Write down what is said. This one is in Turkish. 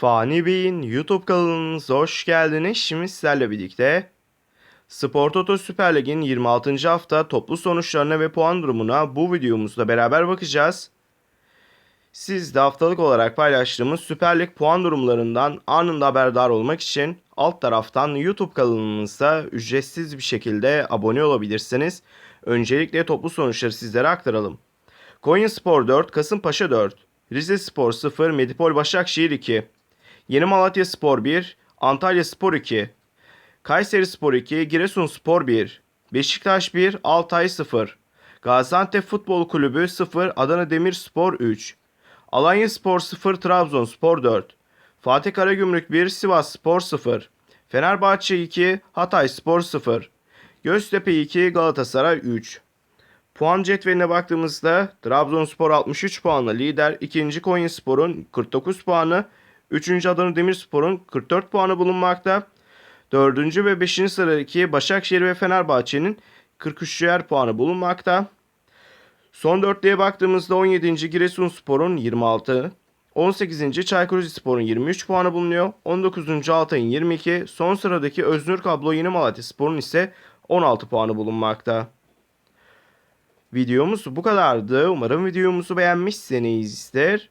Fani Bey'in YouTube kanalınıza hoş geldiniz. Şimdi sizlerle birlikte Spor Toto Süper Lig'in 26. hafta toplu sonuçlarına ve puan durumuna bu videomuzda beraber bakacağız. Siz de haftalık olarak paylaştığımız Süper Lig puan durumlarından anında haberdar olmak için alt taraftan YouTube kanalımıza ücretsiz bir şekilde abone olabilirsiniz. Öncelikle toplu sonuçları sizlere aktaralım. Konya Spor 4, Kasımpaşa 4, Rize Spor 0, Medipol Başakşehir 2, Yeni Malatya Spor 1, Antalya Spor 2, Kayseri Spor 2, Giresun Spor 1, Beşiktaş 1, Altay 0, Gaziantep Futbol Kulübü 0, Adana Demirspor 3, Alanya Spor 0, Trabzonspor 4, Fatih Karagümrük 1, Sivas Spor 0, Fenerbahçe 2, Hatay Spor 0, Göztepe 2, Galatasaray 3. Puan cetveline baktığımızda Trabzonspor 63 puanla lider, 2. Konyaspor'un 49 puanı, 3. Adana Demirspor'un 44 puanı bulunmakta. 4. ve 5. sıradaki Başakşehir ve Fenerbahçe'nin 43'er puanı bulunmakta. Son dörtlüğe baktığımızda 17. Giresunspor'un 26, 18. Çaykur Rizespor'un 23 puanı bulunuyor. 19. Altay'ın 22, son sıradaki Öznur Kablo Yeni Malatyaspor'un ise 16 puanı bulunmakta. Videomuz bu kadardı. Umarım videomuzu beğenmişsinizdir.